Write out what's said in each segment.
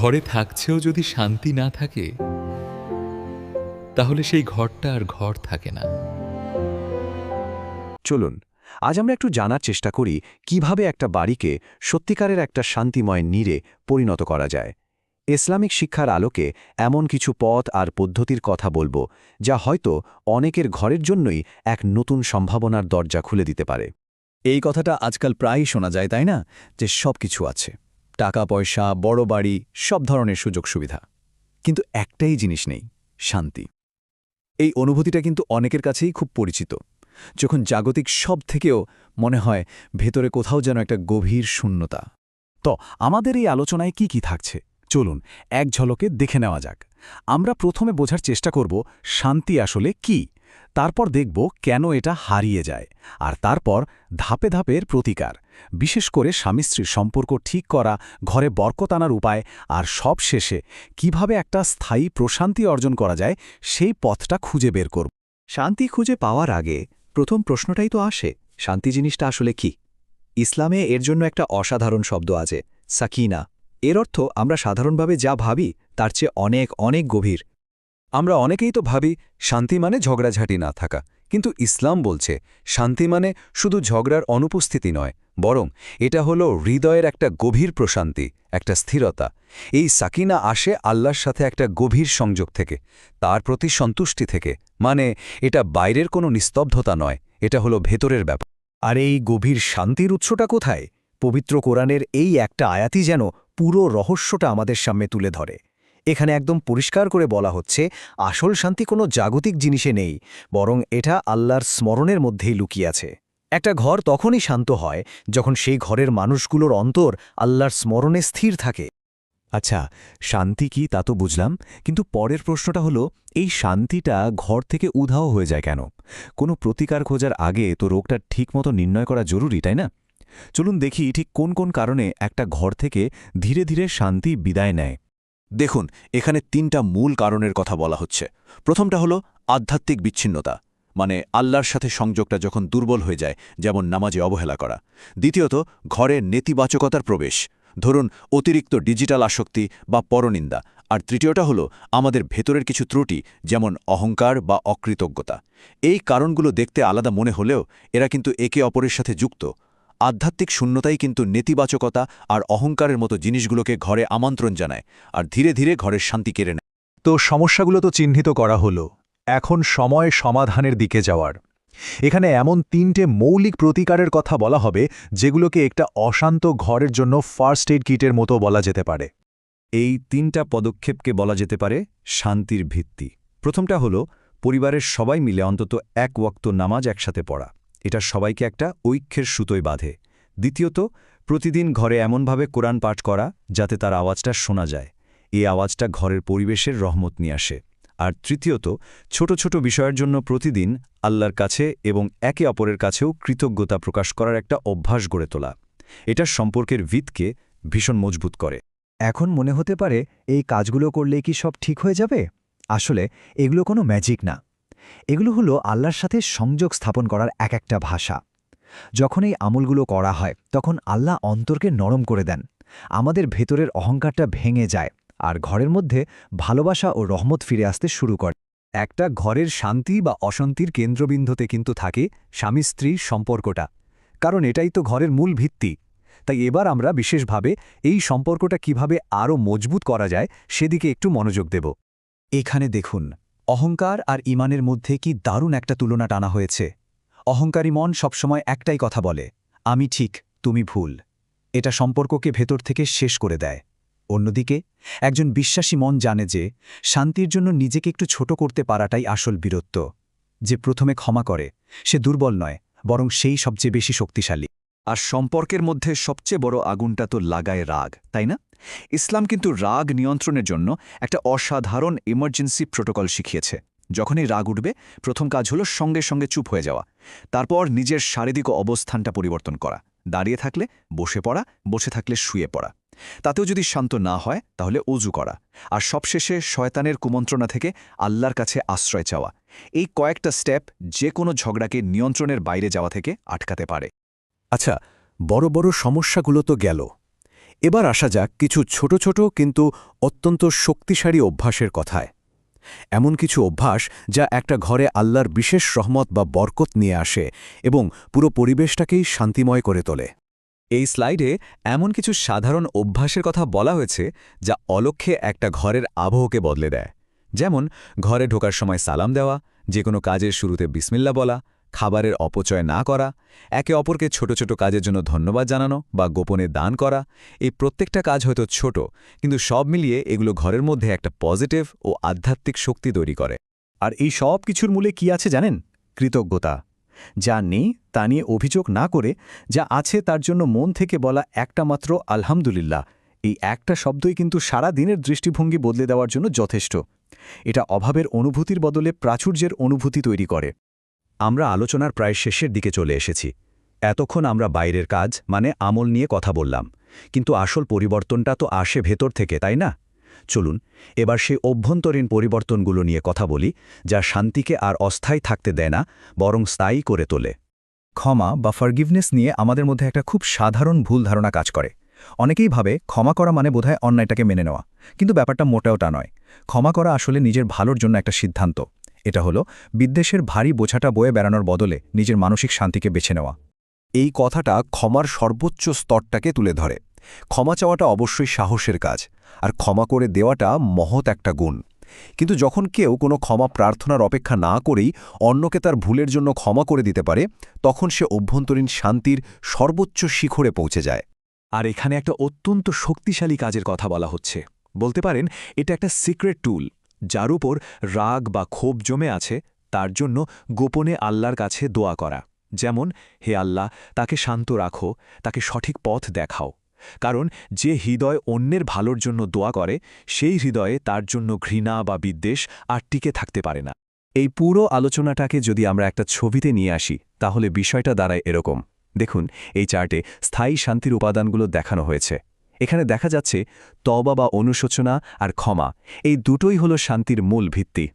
ঘরে থাকছেও যদি শান্তি না থাকে, তাহলে সেই ঘরটা আর ঘর থাকে না। চলুন, আজ আমরা একটু জানার চেষ্টা করি কীভাবে একটা বাড়িকে সত্যিকারের একটা শান্তিময় নীরে পরিণত করা যায়। ইসলামিক শিক্ষার আলোকে এমন কিছু পথ আর পদ্ধতির কথা বলব, যা হয়তো অনেকের ঘরের জন্যই এক নতুন সম্ভাবনার দরজা খুলে দিতে পারে। এই কথাটা আজকাল প্রায়ই শোনা যায়, তাই না? যে সব কিছু আছে। টাকা পয়সা বড় বাড়ি, সব ধরনের সুযোগ সুবিধা। কিন্তু একটাই জিনিস নেই, শান্তি। এই অনুভূতিটা কিন্তু অনেকের কাছেই খুব পরিচিত। যখন জাগতিক সব থেকেও মনে হয় ভেতরে কোথাও যেন একটা গভীর শূন্যতা। তো, আমাদের এই আলোচনায় কি কি থাকছে? চলুন, এক ঝলকে দেখে নেওয়া যাক। আমরা প্রথমে বোঝার চেষ্টা করব, শান্তি আসলে কি? তারপর দেখব কেন এটা হারিয়ে যায়, আর তারপর ধাপে ধাপের প্রতিকার, বিশেষ করে স্বামী স্ত্রীর সম্পর্ক ঠিক করা, ঘরে বরকত আনার উপায়, আর সব শেষে কীভাবে একটা স্থায়ী প্রশান্তি অর্জন করা যায়, সেই পথটা খুঁজে বের করব। শান্তি খুঁজে পাওয়ার আগে প্রথম প্রশ্নটাই তো আসে, শান্তি জিনিসটা আসলে কি? ইসলামে এর জন্য একটা অসাধারণ শব্দ আছে, সাকিনা। এর অর্থ আমরা সাধারণভাবে যা ভাবি তার চেয়ে অনেক অনেক গভীর। আমরা অনেকেই তো ভাবি, শান্তি মানে ঝগড়াঝাটি না থাকা। কিন্তু ইসলাম বলছে, শান্তি মানে শুধু ঝগড়ার অনুপস্থিতি নয়, বরং এটা হলো হৃদয়ের একটা গভীর প্রশান্তি, একটা স্থিরতা। এই সাকিনা আসে আল্লাহর সাথে একটা গভীর সংযোগ থেকে, তার প্রতি সন্তুষ্টি থেকে। মানে এটা বাইরের কোনো নিস্তব্ধতা নয়, এটা হলো ভেতরের ব্যাপার। আর এই গভীর শান্তির উৎসটা কোথায়? পবিত্র কোরআনের এই একটা আয়াতি যেন পুরো রহস্যটা আমাদের সামনে তুলে ধরে। এখানে একদম পরিষ্কার করে বলা হচ্ছে, আসল শান্তি কোনো জাগতিক জিনিসে নেই, বরং এটা আল্লাহর স্মরণের মধ্যেই লুকিয়ে আছে। একটা ঘর তখনই শান্ত হয় যখন সেই ঘরের মানুষগুলোর অন্তর আল্লাহর স্মরণে স্থির থাকে। আচ্ছা শান্তি কি তা তো বুঝলাম, কিন্তু পরের প্রশ্নটা হলো, এই শান্তিটা ঘর থেকে উধাও হয়ে যায় কেন? কোনো প্রতিকার খোঁজার আগে তো রোগটা ঠিকমতো নির্ণয় করা জরুরি, তাই না? চলুন দেখি ঠিক কোন কোন কারণে একটা ঘর থেকে ধীরে ধীরে শান্তি বিদায় নেয়। দেখুন, এখানে তিনটা মূল কারণের কথা বলা হচ্ছে। প্রথমটা হলো আধ্যাত্মিক বিচ্ছিন্নতা মানে আল্লাহর সাথে সংযোগটা যখন দুর্বল হয়ে যায়, যেমন নামাজে অবহেলা করা। দ্বিতীয়ত, ঘরে নেতিবাচকতার প্রবেশ। ধরুন, অতিরিক্ত ডিজিটাল আসক্তি বা পরনিন্দা। আর তৃতীয়টা হলো আমাদের ভেতরের কিছু ত্রুটি, যেমন অহংকার বা অকৃতজ্ঞতা। এই কারণগুলো দেখতে আলাদা মনে হলেও এরা কিন্তু একে অপরের সাথে যুক্ত। আধ্যাত্মিক শূন্যতাই কিন্তু নেতিবাচকতা আর অহংকারের মতো জিনিসগুলোকে ঘরে আমন্ত্রণ জানায় আর ধীরে ধীরে ঘরের শান্তি কেড়ে নেয়। তো সমস্যাগুলো তো চিহ্নিত করা হলো। এখন সময় সমাধানের দিকে যাওয়ার। এখানে এমন তিনটে মৌলিক প্রতিকারের কথা বলা হবে যেগুলোকে একটা অশান্ত ঘরের জন্য ফার্স্ট এইড কিটের মতো বলা যেতে পারে। এই তিনটা পদক্ষেপকে বলা যেতে পারে শান্তির ভিত্তি। প্রথমটা হলো, পরিবারের সবাই মিলে অন্তত এক ওয়াক্ত নামাজ একসাথে পড়া। এটা সবাইকে একটা ঐক্যের সুতোয় বাঁধে। দ্বিতীয়ত, প্রতিদিন ঘরে এমনভাবে কোরআন পাঠ করা যাতে তার আওয়াজটা শোনা যায়। এই আওয়াজটা ঘরের পরিবেশের রহমত নিয়ে আসে। আর তৃতীয়ত, ছোট ছোট বিষয়ের জন্য প্রতিদিন আল্লাহর কাছে এবং একে অপরের কাছেও কৃতজ্ঞতা প্রকাশ করার একটা অভ্যাস গড়ে তোলা। এটা সম্পর্কের ভিতকে ভীষণ মজবুত করে। এখন মনে হতে পারে, এই কাজগুলো করলে কি সব ঠিক হয়ে যাবে? আসলে এগুলো কোনো ম্যাজিক না। এগুলো হলো আল্লাহর সাথে সংযোগ স্থাপন করার এক একটা ভাষা। যখন এই আমলগুলো করা হয়, তখন আল্লাহ অন্তরকে নরম করে দেন। আমাদের ভেতরের অহংকারটা ভেঙে যায় আর ঘরের মধ্যে ভালোবাসা ও রহমত ফিরে আসতে শুরু করে। একটা ঘরের শান্তি বা অশান্তির কেন্দ্রবিন্দুতে কিন্তু থাকে স্বামী স্ত্রীর সম্পর্কটা। কারণ এটাই তো ঘরের মূল ভিত্তি। তাই এবার আমরা বিশেষভাবে এই সম্পর্কটা কীভাবে আরও মজবুত করা যায় সেদিকে একটু মনোযোগ দেব। এখানে দেখুন অহংকার আর ইমানের মধ্যে কি দারুণ একটা তুলনা টানা হয়েছে। অহংকারী মন সবসময় একটাই কথা বলে, আমি ঠিক, তুমি ভুল। এটা সম্পর্ককে ভেতর থেকে শেষ করে দেয়। অন্যদিকে, একজন বিশ্বাসী মন জানে যে, শান্তির জন্য নিজেকে একটু ছোট করতে পারাটাই আসল বীরত্ব। যে প্রথমে ক্ষমা করে, সে দুর্বল নয়, বরং সেই সবচেয়ে বেশি শক্তিশালী। আর সম্পর্কের মধ্যে সবচেয়ে বড় আগুনটা তো লাগায় রাগ, তাই না? ইসলাম কিন্তু রাগ নিয়ন্ত্রণের জন্য একটা অসাধারণ ইমার্জেন্সি প্রোটোকল শিখিয়েছে। যখনই রাগ উঠবে, প্রথম কাজ হলো সঙ্গে সঙ্গে চুপ হয়ে যাওয়া। তারপর নিজের শারীরিক অবস্থানটা পরিবর্তন করা। দাঁড়িয়ে থাকলে বসে পড়া, বসে থাকলে শুয়ে পড়া। তাতেও যদি শান্ত না হয়, তাহলে অজু করা। আর সবশেষে শয়তানের কুমন্ত্রণা থেকে আল্লাহর কাছে আশ্রয় চাওয়া। এই কয়েকটা স্টেপ যে কোনো ঝগড়াকে নিয়ন্ত্রণের বাইরে যাওয়া থেকে আটকাতে পারে। আচ্ছা বড় বড় সমস্যাগুলো তো গেল। এবার আসা যাক কিছু ছোট ছোট কিন্তু অত্যন্ত শক্তিশালী অভ্যাসের কথায়। এমন কিছু অভ্যাস যা একটা ঘরে আল্লাহর বিশেষ রহমত বা বরকত নিয়ে আসে এবং পুরো পরিবেশটাকেই শান্তিময় করে তোলে। এই স্লাইডে এমন কিছু সাধারণ অভ্যাসের কথা বলা হয়েছে যা অলক্ষ্যে একটা ঘরের আবহকে বদলে দেয়। যেমন, ঘরে ঢোকার সময় সালাম দেওয়া যে কোনো কাজের শুরুতে বিসমিল্লা বলা খাবারের অপচয় না করা, একে অপরকে ছোট ছোট কাজের জন্য ধন্যবাদ জানানো বা গোপনে দান করা, এই প্রত্যেকটা কাজ হয়তো ছোট, কিন্তু সব মিলিয়ে এগুলো ঘরের মধ্যে একটা পজিটিভ ও আধ্যাত্মিক শক্তি তৈরি করে। আর এই সব কিছুর মূলে কি আছে জানেন? কৃতজ্ঞতা। যা নেই, তা নিয়ে অভিযোগ না করে, যা আছে তার জন্য মন থেকে বলা একটা মাত্র আলহামদুলিল্লাহ, এই একটা শব্দই কিন্তু সারা দিনের দৃষ্টিভঙ্গি বদলে দেওয়ার জন্য যথেষ্ট। এটা অভাবের অনুভূতির বদলে প্রাচুর্যের অনুভূতি তৈরি করে। আমরা আলোচনার প্রায় শেষের দিকে চলে এসেছি। এতক্ষণ আমরা বাইরের কাজ মানে আমল নিয়ে কথা বললাম। কিন্তু আসল পরিবর্তনটা তো আসে ভেতর থেকে, তাই না? চলুন, এবার সেই অভ্যন্তরীণ পরিবর্তনগুলো নিয়ে কথা বলি, যা শান্তিকে আর অস্থায়ী থাকতে দেয় না, বরং স্থায়ী করে তোলে। ক্ষমা বা ফরগিভনেস নিয়ে আমাদের মধ্যে একটা খুব সাধারণ ভুল ধারণা কাজ করে। অনেকেই ভাবে, ক্ষমা করা মানে বোধহয় অন্যায়টাকে মেনে নেওয়া। কিন্তু ব্যাপারটা মোটেওটা নয়। ক্ষমা করা আসলে নিজের ভালোর জন্য একটা সিদ্ধান্ত। এটা হলো, বিদ্বেষের ভারী বোঝাটা বয়ে বেড়ানোর বদলে নিজের মানসিক শান্তিকে বেছে নেওয়া। এই কথাটা ক্ষমার সর্বোচ্চ স্তরটাকে তুলে ধরে। ক্ষমা চাওয়াটা অবশ্যই সাহসের কাজ, আর ক্ষমা করে দেওয়াটা মহৎ একটা গুণ। কিন্তু যখন কেউ কোনো ক্ষমা প্রার্থনার অপেক্ষা না করেই অন্যকে তার ভুলের জন্য ক্ষমা করে দিতে পারে, তখন সে অভ্যন্তরীণ শান্তির সর্বোচ্চ শিখরে পৌঁছে যায়। আর এখানে একটা অত্যন্ত শক্তিশালী কাজের কথা বলা হচ্ছে। বলতে পারেন, এটা একটা সিক্রেট টুল। যার উপর রাগ বা ক্ষোভ জমে আছে, তার জন্য গোপনে আল্লাহর কাছে দোয়া করা। যেমন, হে আল্লাহ, তাকে শান্ত রাখো, তাকে সঠিক পথ দেখাও। কারণ, যে হৃদয় অন্যের ভালোর জন্য দোয়া করে, সেই হৃদয়ে তার জন্য ঘৃণা বা বিদ্বেষ আর টিকে থাকতে পারে না। এই পুরো আলোচনাটাকে যদি আমরা একটা ছবিতে নিয়ে আসি, তাহলে বিষয়টা দাঁড়ায় এরকম। দেখুন, এই চার্টে স্থায়ী শান্তির উপাদানগুলো দেখানো হয়েছে। এখানে দেখা যাচ্ছে তবা বা অনুশোচনা আর ক্ষমা। এই দুটোই হলো শান্তির মূল ভিত্তি।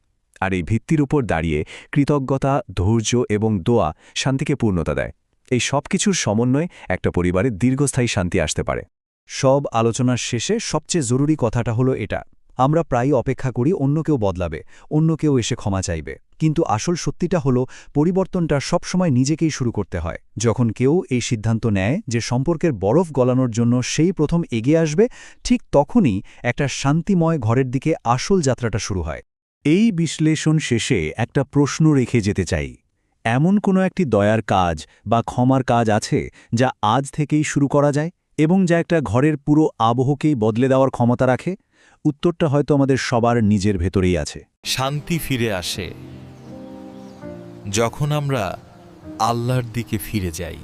আর এই ভিত্তির উপর দাঁড়িয়ে কৃতজ্ঞতা, ধৈর্য এবং দোয়া শান্তিকে পূর্ণতা দেয়। এই সব কিছুর সমন্বয়ে একটা পরিবারে দীর্ঘস্থায়ী শান্তি আসতে পারে। সব আলোচনার শেষে সবচেয়ে জরুরি কথাটা হলো এটা। আমরা প্রায়ই অপেক্ষা করি অন্য কেউ বদলাবে, অন্য কেউ এসে ক্ষমা চাইবে। কিন্তু আসল সত্যিটা হলো, পরিবর্তনটা সবসময় নিজেকেই শুরু করতে হয়। যখন কেউ এই সিদ্ধান্ত নেয় যে সম্পর্কের বরফ গলানোর জন্য সেই প্রথম এগিয়ে আসবে, ঠিক তখনই একটা শান্তিময় ঘরের দিকে আসল যাত্রাটা শুরু হয়। এই বিশ্লেষণ শেষে একটা প্রশ্ন রেখে যেতে চাই। এমন কোনো একটি দয়ার কাজ বা ক্ষমার কাজ আছে যা আজ থেকেই শুরু করা যায় এবং যা একটা ঘরের পুরো আবহকেই বদলে দেওয়ার ক্ষমতা রাখে? উত্তরটা হয়তো আমাদের সবার নিজের ভেতরেই আছে। শান্তি ফিরে আসে যখন আমরা আল্লাহর দিকে ফিরে যাই।